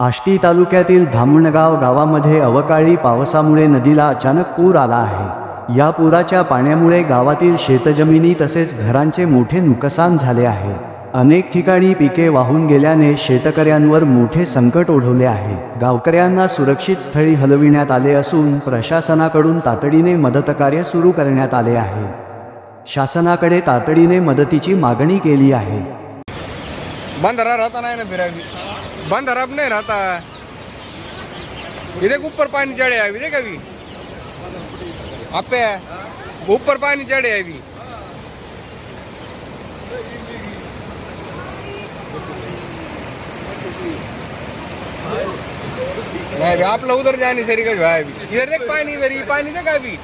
आष्टी तालुक्यातील धामणगाव गावामध्ये अवकाळी पावसामुळे नदीला अचानक पूर आला आहे. या पुराच्या पाण्यामुळे गावातील शेतजमिनी तसेच घरांचे मोठे नुकसान झाले आहे. अनेक ठिकाणी पिके वाहून गेल्याने शेतकऱ्यांवर मोठे संकट ओढवले आहे. गावकऱ्यांना सुरक्षित स्थळी हलविण्यात आले असून प्रशासनाकडून तातडीने मदतकार्य सुरू करण्यात आले आहे. शासनाकडे तातडीने मदतीची मागणी केली आहे. बंदरा रहता नहीं ना फिर अभी। बंदर अब नहीं रहता। ये देख ऊपर पानी चढ़े है अभी देख अभी। आपे ऊपर पानी चढ़े है अभी। नहीं आप लोग उधर जाने सरी का जो अभी। इधर देख पानी इधर पानी देख अभी।